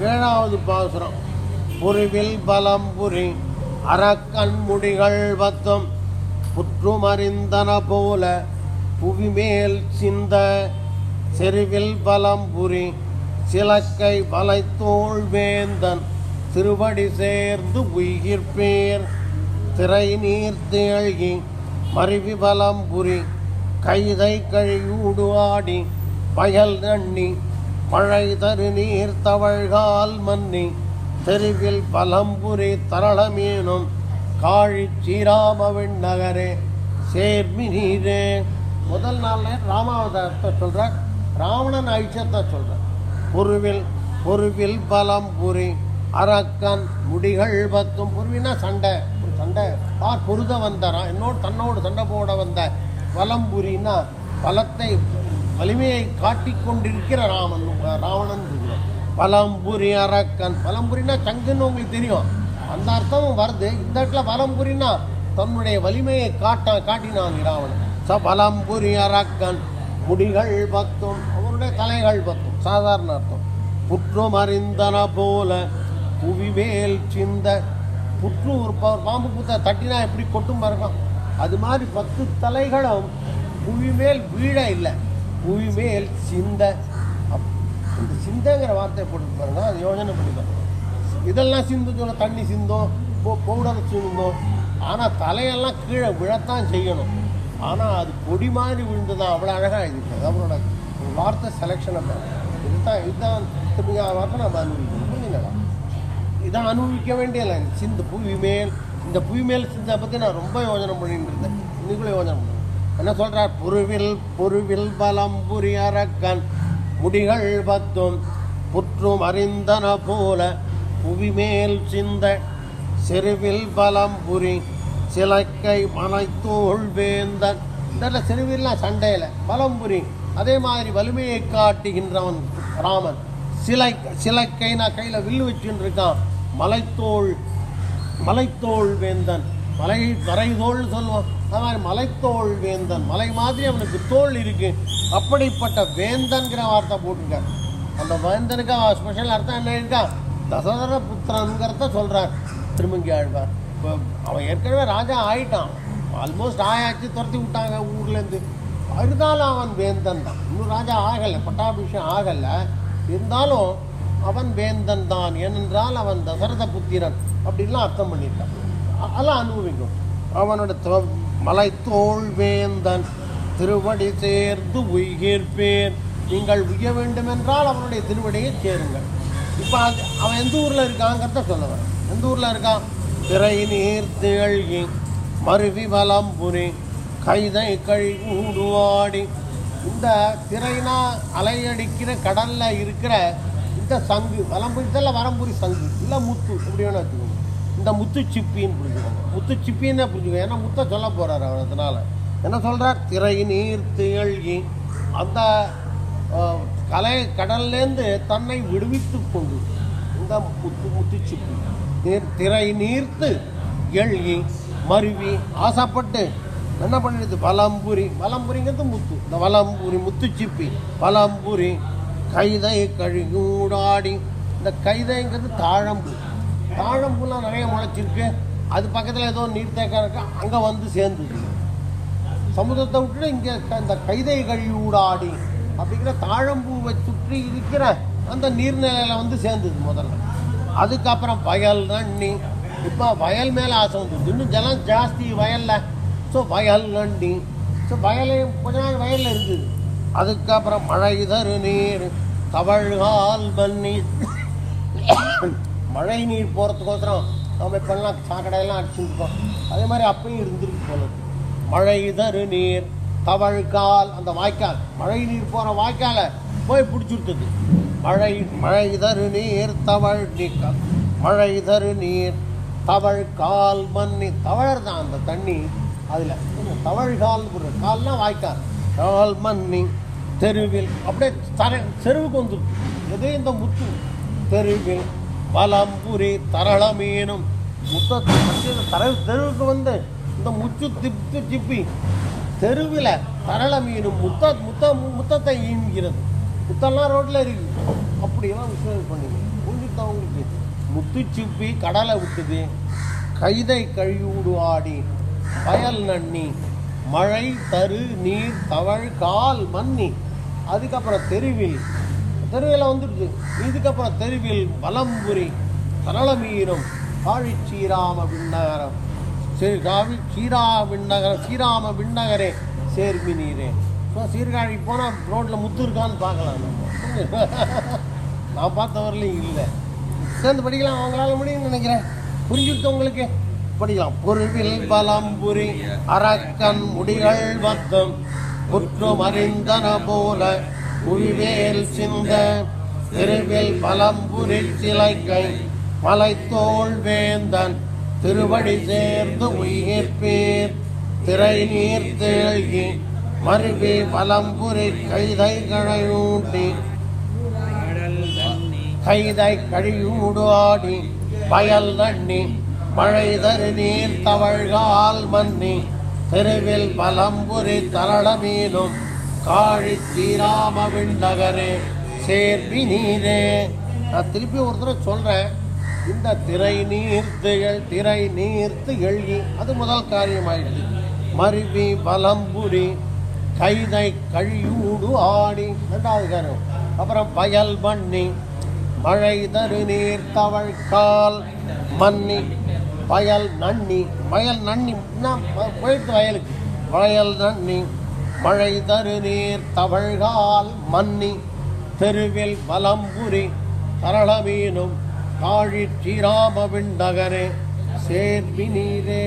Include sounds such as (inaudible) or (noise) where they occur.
ஏழாவது பாசுரம். புரிவில் பலம்புரி அறக்கண் முடிகள் பத்தம் புற்றுமறிந்தன போல புவிமேல் சிந்த செருவில் பலம் புரி சிலக்கை வலைத்தோள் வேந்தன் திருவடி சேர்ந்து உயிர்ப்பேர் திரை நீர் தேழ்கி மருவி பலம் புரி கைதை கழியூடு ஆடி பயல் நண்ணி மழை தரு நீர் தவழ்கால் மன்னி தெருவில் பலம்புரி தரளமேனும் காழி ஸ்ரீராமவின் நகரே சேர்மி நீரே முதல் நாள்ல ராமாவதாரத்தை சொல்றார் ராவணன் ஐச்சத்தை சொல்றார். பொருவில் பொருவில் பலம்புரி அரக்கன் முடிகள் பத்தும். பொருவினா சண்டை ஒரு சண்டை. பார் பொருத வந்தாராம் என்னோடு தன்னோடு சண்டை போட வந்த வலம்புரின்னா பலத்தை வலிமையை காட்டிக் கொண்டிருக்கிற ராமன் ராவணன் பலம்புரி அரக்கன். பலம்புரினா சங்குன்னு உங்களுக்கு தெரியும். அந்த அர்த்தமும் வருது. இந்த இடத்துல பலம்புரினா தன்னுடைய வலிமையை காட்ட காட்டினான் ராவணன். ச பலம்புரி அரக்கன். முடிகள் பத்தும். அவருடைய தலைகள் பத்தும். சாதாரண அர்த்தம். புற்றும் அறிந்தன போல புவிவேல் சிந்த. புற்று ஒரு பாம்பு பூத்த தட்டினா எப்படி கொட்டும் பாருங்க. அது மாதிரி பத்து தலைகளும் புவி மேல் வீழ இல்லை. புவி மேல் சிந்த. அப்- இந்த சிந்தங்கிற வார்த்தையை போட்டு பாருங்க அது யோஜனை பண்ணி இதெல்லாம் சிந்து சொல்ல தண்ணி சிந்தோம் போ- பவுடர் சிந்தும். ஆனால் தலையெல்லாம் கீழே விழத்தான் செய்யணும். ஆனால் அது பொடி மாதிரி விழுந்ததான் அவ்வளோ அழகாக எழுதிருக்கு அவரோட வார்த்தை செலெக்ஷனை இதுதான் இதுதான் திருப்பி வார்த்தை நம்ம அனுபவிக்கணும். புரியுங்களா இதான் அனுபவிக்க வேண்டிய லைன் சிந்து புவி மேல் இந்த புவி மேல் சிந்தை பற்றி நான் ரொம்ப யோஜனை பண்ணிட்டு இருந்தேன். இன்னைக்குள்ளே யோசனை பண்ணுவேன் என்ன சொல்கிறார் புருவில் புருவில் பலம் புரி அரக்கன் முடிகள் பத்தும் புற்றும் அறிந்தன போல புவி மேல் சிந்த. செருவில் பலம் புரி சிலக்கை மலைத்தோள் வேந்தன். இந்த செருவில்லாம் சண்டையில். பலம்புரி அதே மாதிரி வலிமையை காட்டுகின்றவன் ராமன். சிலை சிலக்கை நான் கையில் வில்லு வச்சுன்னு இருக்கான். மலைத்தோள் மலைத்தோள் வேந்தன். மலை தரைதோள் சொல்லுவான் அது மாதிரி மலைத்தோள் வேந்தன் மலை மாதிரி அவனுக்கு தோல் இருக்கு. அப்படிப்பட்ட வேந்தன்கிற வார்த்தை போட்டிருக்கார். அந்த வேந்தனுக்கு அவன் ஸ்பெஷல் அர்த்தம் என்ன இருக்கா? தசரத புத்திரங்கிறத சொல்றார். திருமங்கி ஆழ்வார். இப்போ அவன் ஏற்கனவே ராஜா ஆயிட்டான். ஆல்மோஸ்ட் ஆயாச்சு துரத்தி விட்டாங்க ஊர்லேருந்து. இருந்தாலும் அவன் வேந்தன் தான். இன்னும் ராஜா ஆகலை பட்டாபிஷேகம் ஆகலை. இருந்தாலும் அவன் வேந்தன் தான். ஏனென்றால் அவன் தசரத புத்திரன். அப்படின்லாம் அர்த்தம் பண்ணியிருக்கான். அதெல்லாம் அனுபவிக்கும். அவனோட மலை தோல் வேந்தன் திருவடி சேர்ந்து உய்கேற்பேன் நீங்கள் உய்ய வேண்டுமென்றால் அவனுடைய திருவடியை சேருங்கள் இப்போ அது அவன் எந்த ஊரில் இருக்காங்கிறத சொல்ல வரேன். எந்த ஊரில் இருக்கான்? திரை நீர் திகழ்கி மருவி வலம்புரி கைதை கழி ஊடுவாடி இந்த திரைனா அலையடிக்கிற கடலில் இருக்கிற இந்த சங்கு வலம்புரித்தல வரம்புரி சங்கு இல்லை முத்து இப்படி வச்சுக்கோங்க. இந்த முத்து சிப்பின்னு புரிஞ்சுக்கணும் முத்து சிப்பின்னு புரிஞ்சுக்கணும் ஏன்னா முத்த சொல்ல போகிறார் அவர் அதனால். என்ன சொல்கிறார் திரை நீர் திகழ்கி அந்த கலை கடல்லேருந்து தன்னை விடுவித்து கொண்டு இந்த முத்து முத்து சிப்பி நீர் திரை நீர்த்து எழுகி மருவி ஆசைப்பட்டு என்ன பண்ணிடுது? வலம்புரி. வலம்புரிங்கிறது முத்து. இந்த வலம்புரி முத்துச்சிப்பி. வலம்புரி கைதை கழுகூடாடி. இந்த கைதைங்கிறது தாழம்பு. தாழம்பூலாம் நிறைய முளைச்சிருக்கு. அது பக்கத்தில் ஏதோ நீர்த்தேக்கம் இருக்கு. அங்கே வந்து சேர்ந்துது. சமுதிரத்தை விட்டுட்டு இங்கே இந்த கைதை கழிவுடாடி அப்படிங்கிற தாழம்பூவை சுற்றி இருக்கிற அந்த நீர்நிலையில் வந்து சேர்ந்தது முதல்ல. அதுக்கப்புறம் வயல் நண்ணி இப்போ வயல் மேலே ஆசை வந்துது இன்னும் ஜலம் ஜாஸ்தி வயலில். ஸோ வயல் நண்ணி ஸோ வயலையும் கொஞ்ச நாள் வயலில் இருக்குது அதுக்கப்புறம் மழை தரு நீர் தவழ்கால் பண்ணி மழை நீர் போகிறதுக்கோசரம் நம்ம இப்போல்லாம் சாக்கடையெல்லாம் அடிச்சுருக்கோம் அதே மாதிரி அப்பயும் இருந்திருக்கு போல மழை தரு நீர் தவழ்கால் அந்த வாய்க்கால். மழை நீர் போகிற வாய்க்காலை போய் பிடிச்சிருக்குது மழை மழை தரு நீர் தவழ் நீக்கால் மழை தரு நீர் தவழ் கால் மண்ணி தவழர் தான் அந்த தண்ணி அதில். தவழ்கால் கால்னா வாய்க்கால். கால் மண்ணி தெருவில் அப்படியே தர செருவுக்கு வந்துருக்கு எதே இந்த முத்து. தெருவில் வலம்புரி தரளமீனும். முத்தத்தை தர தெருவுக்கு வந்து இந்த முச்சு திப்பு சிப்பி தெருவில் தரள மீனும் முத்த முத்த முத்தத்தை ஈன்கிறது. முத்தெல்லாம் ரோட்டில் இருக்குது அப்படியெல்லாம் விஷயம் பண்ணி புரிஞ்சுட்டு முத்து சிப்பி கடலை விட்டுது. கைதை கழிவுடு ஆடி வயல் நன்னி. மழை தரு நீர் தவழ் கால் மன்னி. அதுக்கப்புறம் தெருவில் தெருவில் வந்துடுது. இதுக்கப்புறம் தெருவில் வலம்புரி சரளமீரம் காழி சீராம விண்ணகரம். சரி காவி ஸ்ரீரா விண்ணகரம் ஸ்ரீராம விண்ணகரே சேர்மி நீரே. ஸோ சீர்காழி போனால் ரோட்டில் முத்து இருக்கான்னு பார்க்கலாம் (laughs) நான் பார்த்தவரிலையும் இல்லை. சேர்ந்து படிக்கலாம் அவங்களால முடியும்னு நினைக்கிறேன். புரிஞ்சுருக்கு உங்களுக்கு? படிக்கலாம். பொருவில் பலம்புரி அரக்கன் முடிகள் வத்தம். குற்றம் அறிந்தன போல புவிவேல் சிந்த திருவில் பலம்புரி சிலைக்கை மலைத்தோள் வேந்தன் திருவடி சேர்ந்து உயிர்ப்பேர் திரை நீர் தேழ்கி மருவி பலம்புரி கைதை கழையூட்டி கைதை கழியூடு ஆடி பயல் நண்ணி மழை தரு நீர் தவழ்கால் மன்னி தெருவில் பலம்புரி தரளமீனும் காழி ஸ்ரீராமவின் நகரே சேர்வி நீரே நான் திருப்பி ஒரு தடவை சொல்கிறேன் இந்த திரை நீர்த்து எழ் திரை நீர்த்து எழுகி அது முதல் காரியமாயிடுது மருவி பலம்புரி கைதை கழியூடு ஆடி ரெண்டாவது காரியம். அப்புறம் வயல் மண்ணி மழை தரு நீர் தவழ்கால் மன்னி வயல் நன்னி. வயல் நன்னி போயிட்டு வயலுக்கு. வயல் நன்னி மழை தரு நீர் தவழ்கால் மன்னி தெருவில் பலம்புரி சரளமீனும் காழி ஸ்ரீராமவிண்டகரே சேர்வி நீரே